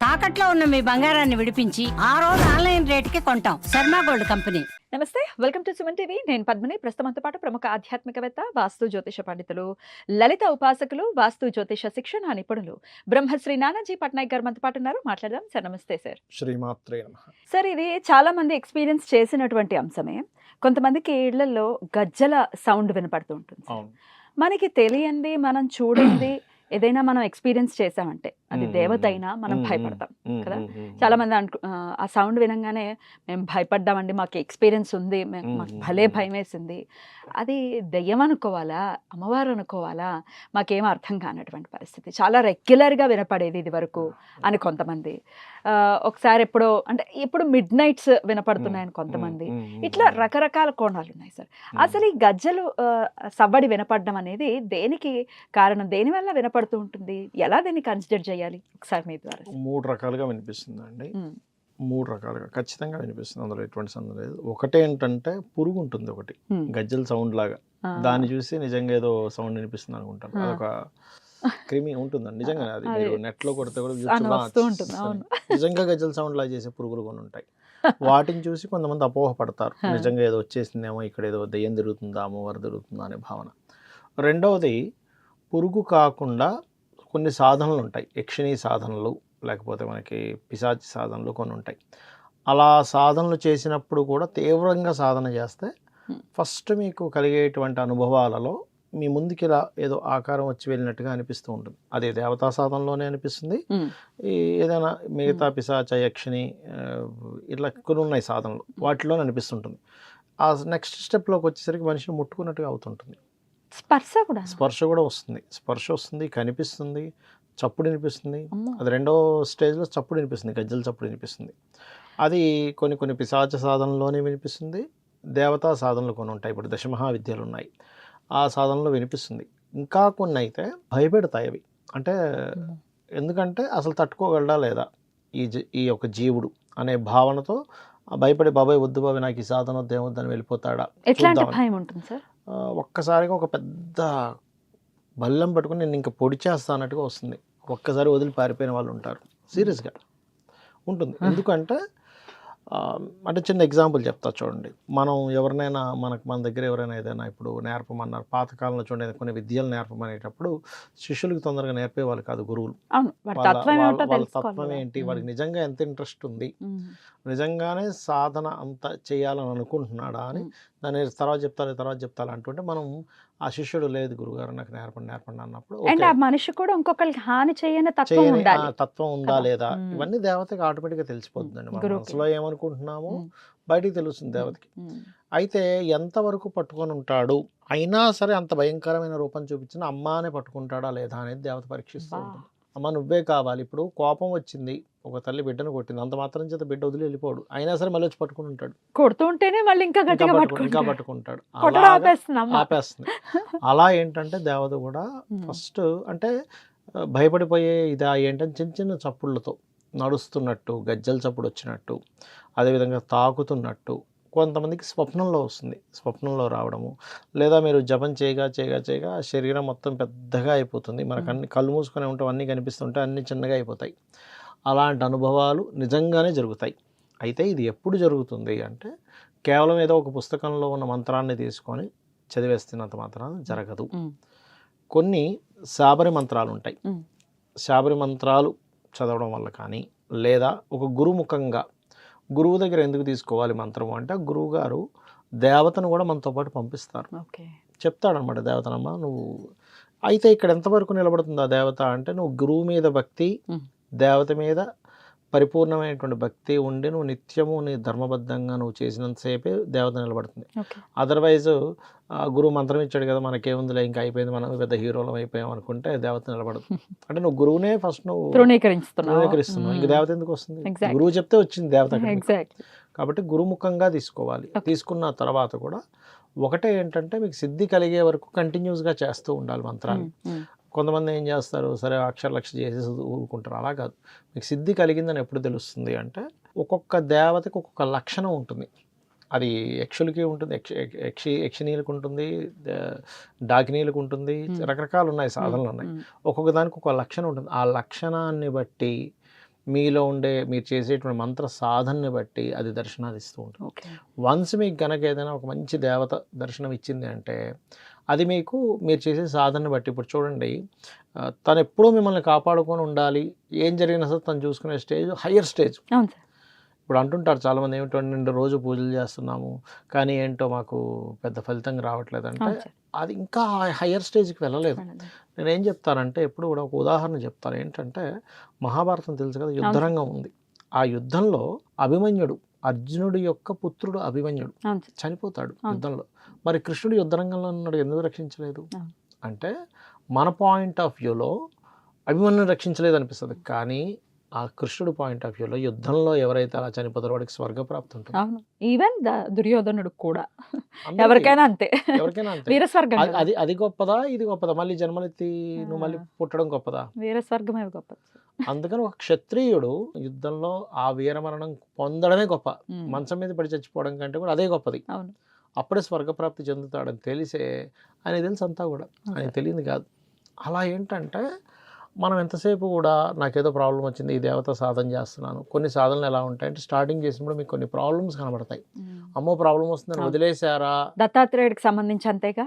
తాకట్లో ఉన్న మీ బంగారాన్ని విడిపించి ఆ రోజు ఆన్లైన్ రేటుకి కొంటాం. Sharma gold company. నమస్తే వెల్కమ్ టు సుమన్ టీవీ. నేను పద్మిని. ప్రస్తుతంతో పాటు ప్రముఖ ఆధ్యాత్మికవేత్త వాస్తు జ్యోతిష పండితులు లలిత ఉపాసకులు వాస్తు జ్యోతిష శిక్షణ నిపుణులు బ్రహ్మశ్రీ నానాజీ పట్నాయక్ గారు మనతో పాటు ఉన్నారు. మాట్లాడదాం. సార్ నమస్తే సార్. శ్రీమాత్రే నమ. సార్ ఇది చాలా మంది ఎక్స్పీరియన్స్ చేసినటువంటి అంశమే. కొంతమందికి ఇళ్ళలో గజ్జల సౌండ్ వినపడుతూ ఉంటుంది మనకి తెలియంది మనం చూడండి ఏదైనా మనం ఎక్స్పీరియన్స్ చేసామంటే అది. దేవత అయినా మనం. భయపడతాం కదా? చాలా మంది అనుకు ఆ, సౌండ్ వినంగానే మేము భయపడ్డామండి మాకు ఎక్స్పీరియన్స్ ఉంది మాకు భలే. భయం వేసింది అది దెయ్యం అనుకోవాలా? అమ్మవారు అనుకోవాలా? మాకేం అర్థం కానటువంటి పరిస్థితి. చాలా రెగ్యులర్గా వినపడేది ఇది వరకు అని కొంతమంది. ఒకసారి ఎప్పుడో అంటే ఇప్పుడు మిడ్ నైట్స్ వినపడుతున్నాయని కొంతమంది. ఇట్లా రకరకాల కోణాలు ఉన్నాయి సార్. అసలు ఈ గజ్జలు సవ్వడి వినపడడం అనేది దేనికి కారణం? దేని వల్ల వినపడుతూ ఉంటుంది? ఎలా దీన్ని కన్సిడర్ చేయాలి ఒకసారి మీ ద్వారా మూడు రకాలుగా వినిపిస్తుంది అండి మూడు రకాలుగా ఖచ్చితంగా వినిపిస్తుంది. అందులో ఎటువంటి సందేహం లేదు. ఒకటేంటంటే పురుగు ఉంటుంది ఒకటి. గజ్జల సౌండ్ లాగా. దాన్ని చూసి నిజంగా ఏదో సౌండ్ వినిపిస్తుంది అనుకుంటారు. ఆ. అదొక క్రిమి ఉంటుందండి. నిజంగా అది మీరు నెట్లో కొడితే కూడా. నిజంగా గజ్జల సౌండ్ లాగా చేసే పురుగులు కొన్ని ఉంటాయి. వాటిని చూసి కొంతమంది అపోహ పడతారు. నిజంగా ఏదో వచ్చేసిందేమో ఇక్కడ ఏదో దెయ్యం తిరుగుతుందా అమ్మవారు తిరుగుతుందా అనే భావన. రెండవది పురుగు కాకుండా కొన్ని సాధనలు ఉంటాయి. యక్షిణీ సాధనలు లేకపోతే మనకి పిశాచి సాధనలు కొన్ని ఉంటాయి. అలా సాధనలు చేసినప్పుడు కూడా తీవ్రంగా సాధన చేస్తే. ఫస్ట్ మీకు కలిగేటువంటి అనుభవాలలో మీ ముందుకి ఇలా ఏదో ఆకారం వచ్చి వెళ్ళినట్టుగా అనిపిస్తూ ఉంటుంది. అదే దేవతా సాధనలోనే అనిపిస్తుంది. ఈ ఏదైనా మిగతా పిశాచ యక్షిణి ఇట్లా కొన్ని ఉన్నాయి సాధనలు. వాటిలో అనిపిస్తుంటుంది. ఆ నెక్స్ట్ స్టెప్లోకి వచ్చేసరికి మనిషిని ముట్టుకున్నట్టుగా అవుతుంటుంది. స్పర్శ కూడా. స్పర్శ కూడా వస్తుంది. స్పర్శ వస్తుంది కనిపిస్తుంది చప్పుడు వినిపిస్తుంది. అది రెండో స్టేజ్లో చప్పుడు వినిపిస్తుంది గజ్జల చప్పుడు వినిపిస్తుంది. అది కొన్ని కొన్ని పిశాచ సాధనలోనే వినిపిస్తుంది దేవతా సాధనలు కొన్ని ఉంటాయి. ఇప్పుడు దశమహా విద్యలు ఉన్నాయి. ఆ సాధనలో వినిపిస్తుంది. ఇంకా కొన్ని అయితే భయపెడతాయి అవి. అంటే. ఎందుకంటే అసలు తట్టుకోగలడా లేదా ఈ జీ- ఈ యొక్క జీవుడు అనే భావనతో భయపడి బాబాయ్ వద్దు బాబాయ్ నాకు ఈ సాధన వద్దు ఏమొద్దని వెళ్ళిపోతాడా? ఎట్లాంటి. భయం ఉంటుంది సార్? ఒక్కసారిగా ఒక పెద్ద బల్లం పట్టుకుని నేను ఇంకా పొడి చేస్తా అన్నట్టుగా వస్తుంది. ఒక్కసారి వదిలి పారిపోయిన వాళ్ళు ఉంటారు. సీరియస్గా ఉంటుంది. ఎందుకంటే అంటే చిన్న ఎగ్జాంపుల్ చెప్తా చూడండి మనం ఎవరినైనా మనకు మన దగ్గర ఎవరైనా ఏదైనా ఇప్పుడు నేర్పమన్నారు పాతకాలంలో చూడండి కొన్ని విద్యలు నేర్పమనేటప్పుడు శిష్యులకు తొందరగా నేర్పేవాళ్ళు కాదు గురువులు వాళ్ళ తత్వం. ఏంటి వాడికి నిజంగా ఎంత ఇంట్రెస్ట్ ఉంది నిజంగానే సాధన అంత చేయాలని అనుకుంటున్నాడా అని. దాని తర్వాత చెప్తారు తర్వాత చెప్తారు అంటుంటే మనం ఆ శిష్యుడు లేదు గురుగారు నాకు నేర్పండి నేర్పండి అన్నప్పుడు అండ్ ఆ మనిషి కూడా ఇంకొకరికి హాని చేయని తత్వం ఉందా. లేదా. ఇవన్నీ దేవతకి ఆటోమేటిక్గా తెలిసిపోతుందండి. మనసులో ఏమనుకుంటున్నామో మ్మ్. బయటికి తెలుస్తుంది దేవతకి. అయితే ఎంతవరకు పట్టుకొని ఉంటాడు? అయినా సరే అంత భయంకరమైన రూపం చూపించిన అమ్మానే పట్టుకుంటాడా లేదా అనేది దేవత పరీక్షిస్తూ. ఉంటుంది. అమ్మ నువ్వే కావాలి. ఇప్పుడు కోపం వచ్చింది. ఒక తల్లి బిడ్డను కొట్టింది. అంత మాత్రం చేత బిడ్డ వదిలి వెళ్ళిపోడు. అయినా సరే మళ్ళీ వచ్చి పట్టుకుని ఉంటాడు. కొడుతూ ఉంటేనే మళ్ళీ ఇంకా గట్టిగా ఇంకా పట్టుకుంటాడు. ఆపేస్తుంది అలా ఏంటంటే దేవత కూడా ఫస్ట్ అంటే భయపడిపోయే ఇదా ఏంటంటే చిన్న చిన్న చప్పుళ్ళతో నడుస్తున్నట్టు గజ్జల చప్పుడు వచ్చినట్టు అదేవిధంగా తాకుతున్నట్టు కొంతమందికి స్వప్నంలో వస్తుంది. స్వప్నంలో రావడము. లేదా మీరు జపం చేయగా చేయగా చేయగా శరీరం మొత్తం పెద్దగా అయిపోతుంది. మనకు అన్ని కళ్ళు మూసుకొని ఉంటాం అన్నీ కనిపిస్తుంటే అన్నీ చిన్నగా అయిపోతాయి. అలాంటి అనుభవాలు నిజంగానే జరుగుతాయి. అయితే ఇది ఎప్పుడు జరుగుతుంది అంటే కేవలం ఏదో ఒక పుస్తకంలో ఉన్న మంత్రాన్ని తీసుకొని చదివేస్తున్నంత మాత్రాన జరగదు. కొన్ని శాబరి మంత్రాలు ఉంటాయి. శాబరి మంత్రాలు చదవడం వల్ల కానీ లేదా ఒక గురుముఖంగా గురువు దగ్గర ఎందుకు తీసుకోవాలి మంత్రం అంటే గురువు గారు దేవతను కూడా మనతో పాటు పంపిస్తారు. చెప్తాడనమాట దేవతనమ్మ నువ్వు అయితే ఇక్కడ ఎంతవరకు నిలబడుతుంది ఆ దేవత? అంటే నువ్వు గురువు మీద భక్తి. దేవత మీద పరిపూర్ణమైనటువంటి భక్తి ఉండి నువ్వు నిత్యము నీ ధర్మబద్ధంగా నువ్వు చేసినంతసేపే దేవత నిలబడుతుంది. అదర్వైజ్ ఆ గురువు మంత్రం ఇచ్చాడు కదా మనకేముందిలే ఇంకా అయిపోయింది మనం పెద్ద హీరోలం అయిపోయాం అనుకుంటే దేవత నిలబడదు. అంటే నువ్వు గురువునే ఫస్ట్ నువ్వు తృణీకరిస్తున్నావు. ధృవీకరిస్తున్నావు ఇంక దేవత ఎందుకు వస్తుంది. గురువు చెప్తే వచ్చింది దేవత కాబట్టి గురుముఖంగా తీసుకోవాలి. తీసుకున్న తర్వాత కూడా ఒకటే ఏంటంటే మీకు సిద్ధి కలిగే వరకు కంటిన్యూస్గా చేస్తూ ఉండాలి మంత్రాన్ని. కొంతమంది ఏం చేస్తారు సరే అక్షర లక్ష చేసేసి ఊరుకుంటారు. అలా కాదు. మీకు సిద్ధి కలిగిందని ఎప్పుడు తెలుస్తుంది అంటే ఒక్కొక్క దేవతకి ఒక్కొక్క లక్షణం ఉంటుంది. అది యక్షులకి ఉంటుంది యక్ష యక్షి యక్షినీలకు ఉంటుంది డాకినీలకు ఉంటుంది. రకరకాలు ఉన్నాయి సాధనలు ఉన్నాయి. ఒక్కొక్క దానికి ఒక లక్షణం ఉంటుంది. ఆ లక్షణాన్ని బట్టి మీలో ఉండే మీరు చేసేటువంటి మంత్ర సాధనని బట్టి అది దర్శనాలు ఇస్తూ ఉంటుంది వన్స్ మీకు గనక ఏదైనా ఒక మంచి దేవత దర్శనం ఇచ్చింది అంటే అది మీకు మీరు చేసే సాధనని బట్టి. ఇప్పుడు చూడండి తను ఎప్పుడూ మిమ్మల్ని కాపాడుకొని ఉండాలి. ఏం జరిగినా సరే తను చూసుకునే స్టేజ్ హయ్యర్ స్టేజ్. ఇప్పుడు అంటుంటారు చాలామంది ఏమిటంటే రోజు పూజలు చేస్తున్నాము కానీ ఏంటో మాకు పెద్ద ఫలితం రావట్లేదు. అంటే అది ఇంకా హయ్యర్ స్టేజ్కి వెళ్ళలేదు. నేను ఏం చెప్తానంటే ఎప్పుడు కూడా ఒక ఉదాహరణ చెప్తాను. ఏంటంటే మహాభారతం తెలుసు కదా యుద్ధరంగం ఉంది. ఆ యుద్ధంలో అభిమన్యుడు అర్జునుడి యొక్క పుత్రుడు అభిమన్యుడు చనిపోతాడు. యుద్ధంలో. మరి కృష్ణుడు యుద్ధరంగంలో ఉన్నాడు ఎందుకు రక్షించలేదు. అంటే మన పాయింట్ ఆఫ్ వ్యూలో అభిమన్యుని రక్షించలేదు అనిపిస్తుంది. కానీ ఆ కృష్ణుడు పాయింట్ ఆఫ్ వ్యూలో యుద్ధంలో ఎవరైతే అలా చనిపోతారో వాడికి స్వర్గప్రాప్తి ఉంటుంది. అవును. ఈవెన్ దుర్యోధనుడు కూడా. ఎవరికైనా అంతే. ఎవరికైనా అంతే. వీరస్వర్గం అది-. అది గొప్పదా? ఇది గొప్పదా? మళ్ళీ జన్మలెత్తి నువ్వు మళ్ళీ. పుట్టడం గొప్పదా? వీరస్వర్గమే గొప్ప అందుకని ఒక క్షత్రియుడు యుద్ధంలో ఆ వీరమరణం పొందడమే గొప్ప. మంచం మీద పడి చచ్చిపోవడం కంటే కూడా అదే గొప్పది. అవును. అప్పుడే స్వర్గప్రాప్తి చెందుతాడని తెలిసే ఆయన తెలుసు అంతా కూడా ఆయన. తెలియదు కాదు అలా ఏంటంటే మనం ఎంతసేపు కూడా నాకేదో ప్రాబ్లం వచ్చింది ఈ దేవత సాధన చేస్తున్నాను కొన్ని సాధనలు ఎలా ఉంటాయంటే స్టార్టింగ్ చేసినప్పుడు మీకు కొన్ని ప్రాబ్లమ్స్ కనబడతాయి. అమ్మో ప్రాబ్లం వస్తుందని అవును. వదిలేశారా దత్తాత్రేయుడికి సంబంధించి అంతేగా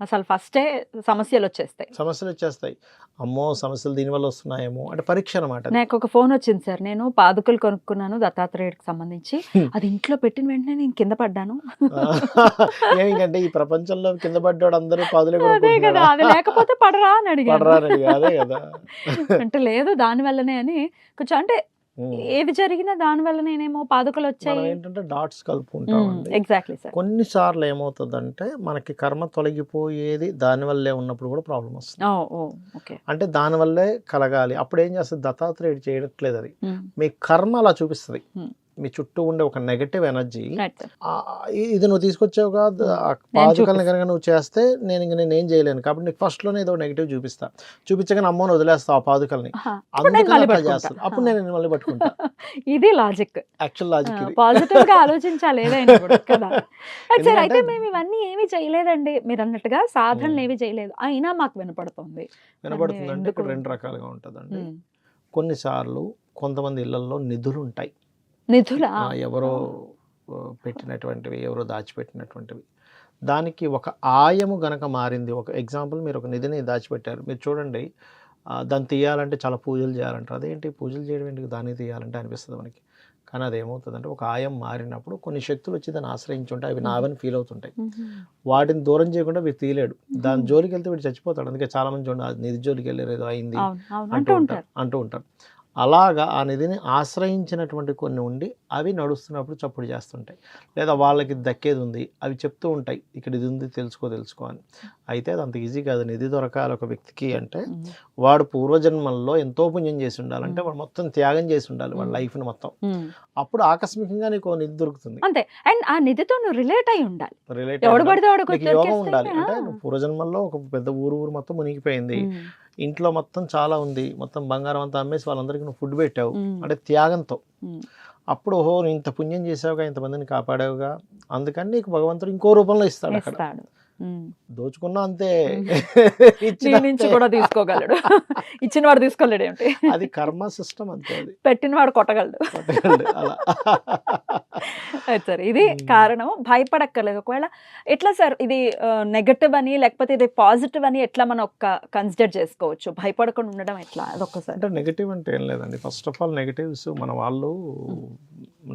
అసలు ఫస్టే సమస్యలు వచ్చేస్తాయి సమస్యలు వచ్చేస్తాయి అమ్మో సమస్యలు దీనివల్ల వస్తున్నాయేమో అంటే పరీక్ష అనమాట నాకు ఒక ఫోన్ వచ్చింది సార్. నేను పాదుకలు కొనుక్కున్నాను దత్తాత్రేయుడికి సంబంధించి. అది ఇంట్లో పెట్టిన వెంటనే నేను కింద పడ్డాను. ఏమిటంటే ఈ ప్రపంచంలో కింద పడ్డాడు అందరూ పాదులే అదే కదా? అది లేకపోతే పడరా అని అడిగాను పడరానని అదే కదా. అంటే లేదు దాని వల్లనే అని కొంచెం అంటే. ఏది జరిగినా దాని వల్లనేనేమో పాదుకలు మనం వచ్చాయి ఏంటంటే డాట్స్ కలుపుకుంటామండి. ఎగ్జాక్ట్లీ సార్ కొన్నిసార్లు ఏమవుతుందంటే మనకి కర్మ తొలగిపోయేది దానివల్లే ఉన్నప్పుడు కూడా ప్రాబ్లం వస్తుంది. అంటే దానివల్లే కలగాలి. అప్పుడు ఏం చేస్తుంది? దత్తాత్రేయుడు చేయట్లేదు అది. మీ కర్మ అలా చూపిస్తుంది. మీ చుట్టూ ఉండే ఒక నెగటివ్ ఎనర్జీ ఇది నువ్వు తీసుకొచ్చావు కాదు. నేను పాదుకల్ని. కనుక నువ్వు చేస్తే నేను ఇంక నేను ఏం చేయలేను. కాబట్టి నీకు ఫస్ట్లోనే ఏదో నెగటివ్ చూపిస్తా. చూపించగానే అమ్మని వదిలేస్తావు ఆ పాదుకల్ని అప్పుడు నేను అందుకని. చేస్తాను. అప్పుడు నేను మళ్ళీ పట్టుకుంటా. ఇది లాజిక్ యాక్చువల్ లాజిక్ పాజిటివ్గా ఆలోచించాలి ఏదైనా కూడా కదా. రైట్ సార్ అయితే మేము ఇవన్నీ ఏమీ చేయలేదండి. మీరు అన్నట్టుగా సాధనలు Hmm. ఏమీ చేయలేదు. అయినా మాకు వినపడుతుంది. వినబడుతుందంటే ఎందుకు? ఇక్కడ రెండు రకాలుగా ఉంటుందండి. Hmm. కొన్నిసార్లు కొంతమంది ఇళ్ళలో నిధులు ఉంటాయి నిధుల ఎవరో పెట్టినటువంటివి ఎవరో దాచిపెట్టినటువంటివి. దానికి ఒక ఆయము గనక మారింది. ఒక ఎగ్జాంపుల్ మీరు ఒక నిధిని దాచిపెట్టారు. మీరు చూడండి దాన్ని తీయాలంటే చాలా పూజలు చేయాలంటారు. అదేంటి? పూజలు చేయడం ఎందుకు? దాన్ని తీయాలంటే అనిపిస్తుంది మనకి. కానీ అది ఏమవుతుందంటే ఒక ఆయం మారినప్పుడు కొన్ని శక్తులు వచ్చి దాన్ని ఆశ్రయించుంటాయి. అవి నావని ఫీల్ అవుతుంటాయి. వాటిని దూరం చేయకుండా వీడు తీయలేడు. దాని జోలికి వెళ్తే వీడు చచ్చిపోతాడు. అందుకే చాలా మంది చూడండి నిధి జోలికి వెళ్ళారు ఏదో అయింది అంటూ ఉంటారు. అంటూ ఉంటారు. అలాగా ఆ నిధిని ఆశ్రయించినటువంటి కొన్ని ఉండి అవి నడుస్తున్నప్పుడు చప్పుడు చేస్తుంటాయి. లేదా వాళ్ళకి దక్కేది ఉంది అవి చెప్తూ ఉంటాయి ఇక్కడ ఇది ఉంది తెలుసుకో తెలుసుకో అని. అయితే అది అంత ఈజీ కాదు. నిధి దొరకాలి ఒక వ్యక్తికి అంటే. వాడు పూర్వజన్మల్లో ఎంతో పుణ్యం చేసి ఉండాలంటే వాడు మొత్తం త్యాగం చేసి ఉండాలి వాడి. లైఫ్ని మొత్తం. అప్పుడు ఆకస్మికంగా నీకు నిధి దొరుకుతుంది. అంతే. అండ్ ఆ నిధితో నువ్వు రిలేట్ అయి ఉండాలి. రిలేట్ యోగం ఉండాలి. అంటే పూర్వజన్మల్లో ఒక పెద్ద ఊరు ఊరు మొత్తం మునిగిపోయింది. ఇంట్లో మొత్తం చాలా ఉంది. మొత్తం బంగారం అంతా అమ్మేసి వాళ్ళందరికీ నువ్వు ఫుడ్ పెట్టావు. అంటే త్యాగంతో. అప్పుడు ఓహో నువ్వు ఇంత పుణ్యం చేసావుగా ఇంతమందిని కాపాడావుగా. అందుకని నీకు భగవంతుడు ఇంకో రూపంలో ఇస్తాడు అక్కడ. దోచుకున్నా అంతే. నుంచి. కూడా తీసుకోగలడు. ఇచ్చిన వాడు తీసుకోలేడు ఏమిటి? అది కర్మ సిస్టమ్ అంతే పెట్టిన వాడు కొట్టగలడు. అలా. సార్ ఇది Hmm. కారణం భయపడక్కర్లేదు. ఒకవేళ ఎట్లా సార్ ఇది నెగటివ్ అని లేకపోతే ఇది పాజిటివ్ అని ఎట్లా మనం ఒక్క కన్సిడర్ చేసుకోవచ్చు? భయపడకుండా ఉండడం ఎట్లా? అదొక్కసారి. అంటే నెగిటివ్ అంటే ఏం లేదండి. ఫస్ట్ ఆఫ్ ఆల్ నెగిటివ్స్ మన వాళ్ళు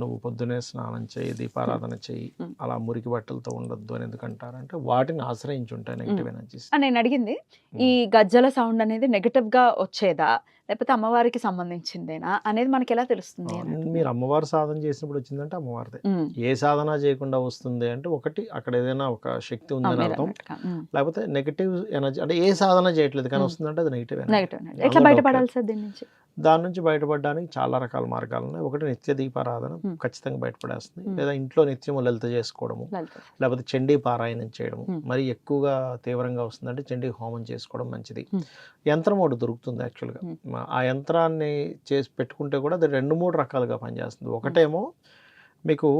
నువ్వు పొద్దునే స్నానం చేయి దీపారాధన చేయి. అలా మురికి బట్టలతో ఉండొద్దు అని ఎందుకంటారంటే వాటిని ఆశ్రయించి ఉంటాయి నెగిటివ్ ఎనర్జీస్ నేను అడిగింది ఈ గజ్జల సౌండ్ అనేది నెగటివ్గా వచ్చేదా లేకపోతే అమ్మవారికి సంబంధించిందేనా అనేది మనకి ఎలా తెలుస్తుంది. మీరు అమ్మవారు సాధన చేసినప్పుడు వచ్చిందంటే అమ్మవారిదే. ఏ సాధన చేయకుండా వస్తుంది అంటే ఒకటి అక్కడ ఏదైనా ఒక శక్తి ఉందని అర్థం. లేకపోతే నెగిటివ్ ఎనర్జీ అంటే ఏ సాధన చేయట్లేదు కానీ. వస్తుందంటే అది నెగిటివ్ ఎనర్జీ. ఎట్లా బయటపడాలి సార్ దీని నుంచి? దాని నుంచి బయటపడడానికి చాలా రకాల మార్గాలు ఉన్నాయి ఒకటి నిత్య దీపారాధన. ఖచ్చితంగా బయటపడేస్తుంది. లేదా ఇంట్లో నిత్యము లలిత చేసుకోవడము. లేకపోతే చండీ పారాయణం చేయడము. మరి ఎక్కువగా తీవ్రంగా వస్తుందంటే చండీ హోమం చేసుకోవడం మంచిది. యంత్రం ఒకటి దొరుకుతుంది యాక్చువల్గా. ఆ యంత్రాన్ని చేసి పెట్టుకుంటే కూడా అది రెండు మూడు రకాలుగా పనిచేస్తుంది ఒకటేమో మీకు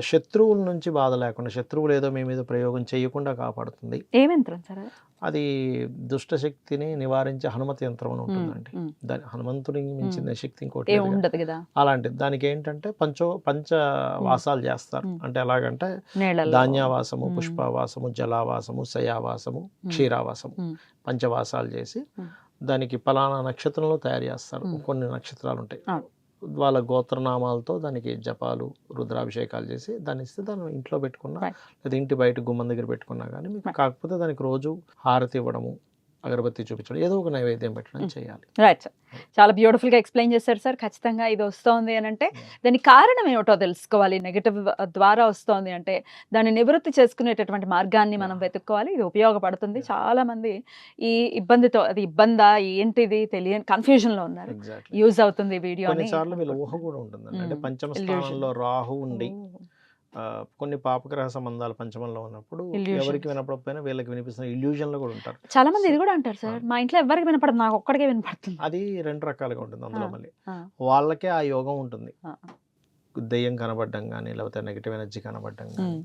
శత్రువుల నుంచి బాధ లేకుండా శత్రువులు ఏదో మీ మీద ప్రయోగం చేయకుండా కాపాడుతుంది ఏం యంత్రం సార్ అది? అది దుష్ట శక్తిని నివారించే హనుమతి యంత్రం అని ఉంటుందండి. దాని హనుమంతుడికి మించిన శక్తి ఇంకోటి కదా. ఉండదు కదా అలాంటిది దానికి ఏంటంటే పంచో పంచ వాసాలు చేస్తారు. అంటే ఎలాగంటే ధాన్యావాసము. పుష్పవాసము జలావాసము శయావాసము క్షీరావాసము. పంచవాసాలు చేసి. దానికి పలానా నక్షత్రంలో తయారు చేస్తారు. కొన్ని నక్షత్రాలు ఉంటాయి. వాళ్ళ గోత్రనామాలతో దానికి జపాలు రుద్రాభిషేకాలు చేసి దాన్ని ఇస్తే దాన్ని ఇంట్లో పెట్టుకున్నా. లేదా ఇంటి బయట గుమ్మం దగ్గర పెట్టుకున్నా కానీ మీకు. కాకపోతే దానికి రోజు హారతి ఇవ్వడము అగరబత్తి చూపించడం. ఏదో ఒక నైవేద్యం పెట్టడం. చేయాలి. రైట్ సార్ చాలా beautiful గా ఎక్స్ప్లెయిన్ చేశారు సార్ ఖచ్చితంగా ఇది వస్తోంది అని అంటే దానికి కారణం ఏమిటో తెలుసుకోవాలి. నెగటివ్ ద్వారా వస్తోంది అంటే దాన్ని నివృత్తి చేసుకునేటటువంటి మార్గాన్ని మనం వెతుక్కోవాలి. ఇది ఉపయోగపడుతుంది. Yeah. చాలా మంది ఈ ఇబ్బందితో అది ఇబ్బందా ఏంటిది తెలియని కన్ఫ్యూజన్లో ఉన్నారు. యూజ్ అవుతుంది వీడియో కొన్నిసార్లు వీళ్ళ ఊహ కూడా అంటే. పంచమ. స్థానంలో రాహు ఉండి కొన్ని పాపగ్రహ సంబంధాలు పంచమంలో ఉన్నప్పుడు. ఎవరికి వినపడకపోయినా వీళ్ళకి వినిపిస్తున్న illusion లో కూడా ఉంటారు చాలా మంది ఇది కూడా అంటారు సార్ మా ఇంట్లో ఎవరికి వినపడదు నాకు ఒక్కడికే వినపడుతుంది అది రెండు రకాలుగా ఉంటుంది అందులో. మళ్ళీ. వాళ్ళకే ఆ యోగం ఉంటుంది. దెయ్యం కనబడడం కానీ లేకపోతే నెగిటివ్ ఎనర్జీ కనబడడం కానీ.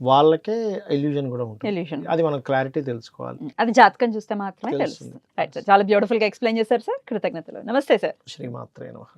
వాళ్ళకే ఇల్యూజన్ కూడా ఉంటుంది. అది మనం క్లారిటీ తెలుసుకోవాలి అది జాతకం చూస్తే మాత్రమే తెలుస్తుంది. తెలుస్తుంది రైట్ సార్ చాలా బ్యూటిఫుల్గా ఎక్స్ప్లెయిన్ చేశారు సార్ కృతజ్ఞతలు నమస్తే సార్ శ్రీమాత్రే నమః